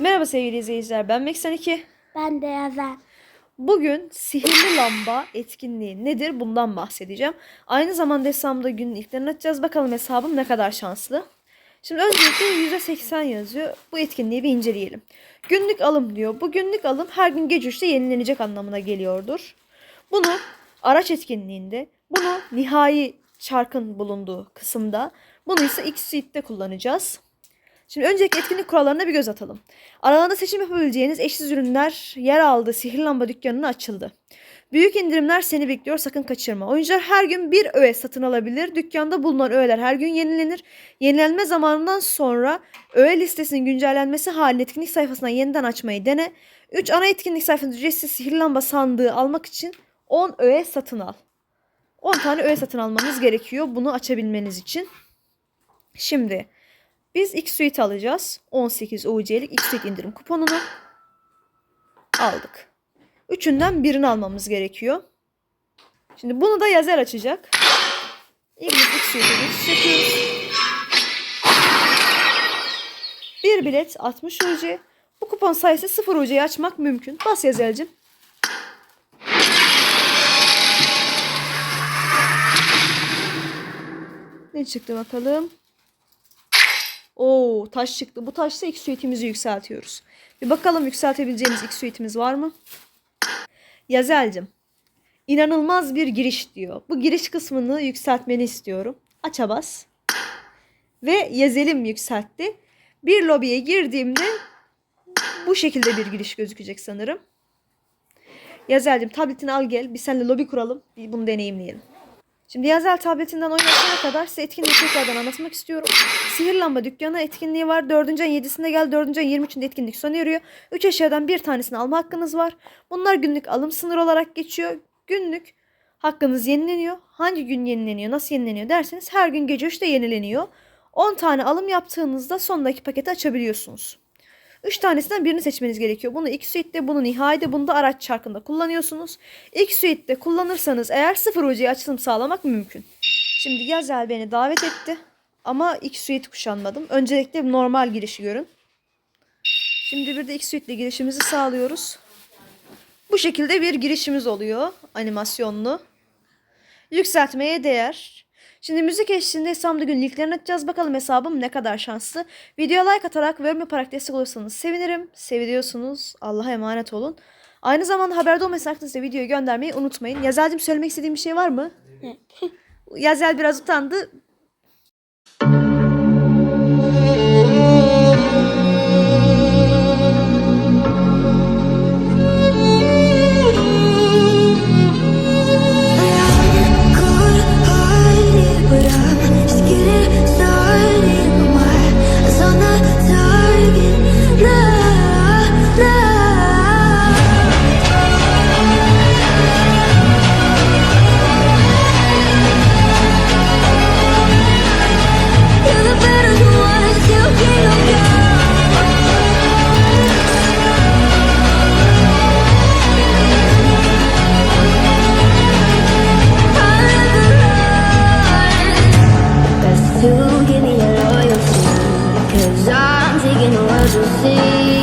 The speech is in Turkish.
Merhaba sevgili izleyiciler. Ben Meksen 2. Ben de yazar. Bugün sihirli lamba etkinliği nedir bundan bahsedeceğim. Aynı zamanda hesabımda günün ilklerini açacağız. Bakalım hesabım ne kadar şanslı. Şimdi öncelikle %80 yazıyor. Bu etkinliği bir inceleyelim. Günlük alım diyor. Bu günlük alım her gün gece 3'te yenilenecek anlamına geliyordur. Bunu araç etkinliğinde, bunu nihai çarkın bulunduğu kısımda, bunu ise X-Suite'de kullanacağız. Şimdi öncelikle etkinlik kurallarına bir göz atalım. Aralarında seçim yapabileceğiniz eşsiz ürünler yer aldığı sihirli lamba dükkanına açıldı. Büyük indirimler seni bekliyor sakın kaçırma. Oyuncular her gün bir öğe satın alabilir. Dükkanda bulunan öğeler her gün yenilenir. Yenilenme zamanından sonra öğe listesinin güncellenmesi halinde etkinlik sayfasından yeniden açmayı dene. 3 ana etkinlik sayfasında ücretsiz sihirli lamba sandığı almak için 10 öğe satın al. 10 tane öğe satın almanız gerekiyor bunu açabilmeniz için. Şimdi biz X Suite alacağız. 18 UC'lik Suite indirim kuponunu aldık. Üçünden birini almamız gerekiyor. Şimdi bunu da Yazel açacak. Biz X Suite'e geçiş yapıyoruz. Bir bilet 60 UC. Bu kupon sayısı 0 UC'yi açmak mümkün. Bas Yazel'cim. Ne çıktı bakalım. Oo taş çıktı. Bu taşla X suite'imizi yükseltiyoruz. Bir bakalım yükseltebileceğimiz X suite'imiz var mı? Yazel'cim. İnanılmaz bir giriş diyor. Bu giriş kısmını yükseltmeni istiyorum. Aça bas. Ve Yazel'im yükseltti. Bir lobiye girdiğimde bu şekilde bir giriş gözükecek sanırım. Yazel'cim tabletini al gel. Bir seninle lobi kuralım. Bunu deneyimleyelim. Şimdi Yazel tabletinden oynatana kadar size etkinliği tekrardan anlatmak istiyorum. Sihir Lamba dükkanı etkinliği var. 4. ayın 7'sinde gel 4. ayın 23'ünde etkinlik sona eriyor. 3 eşyadan bir tanesini alma hakkınız var. Bunlar günlük alım sınırı olarak geçiyor. Günlük hakkınız yenileniyor. Hangi gün yenileniyor, nasıl yenileniyor derseniz her gün gece 3'te yenileniyor. 10 tane alım yaptığınızda sondaki paketi açabiliyorsunuz. 3 tanesinden birini seçmeniz gerekiyor. Bunu X Suite'de, bunu Nihai'de, bunu da araç çarkında kullanıyorsunuz. X Suite'de kullanırsanız eğer 0 UC'ye açılım sağlamak mümkün. Şimdi Yazel beni davet etti. Ama X Suite kuşanmadım. Öncelikle normal girişi görün. Şimdi bir de X Suite ile girişimizi sağlıyoruz. Bu şekilde bir girişimiz oluyor. Animasyonlu. Yükseltmeye değer. Şimdi müzik eşliğinde hesabımda gün linklerini açacağız. Bakalım hesabım ne kadar şanslı. Videoya like atarak ve yorum yaparak destek olursanız sevinirim. Seviyorsunuz. Allah'a emanet olun. Aynı zamanda haberde olmasın aklınızda videoyu göndermeyi unutmayın. Yazel'cim söylemek istediğim bir şey var mı? Yazel biraz utandı. see.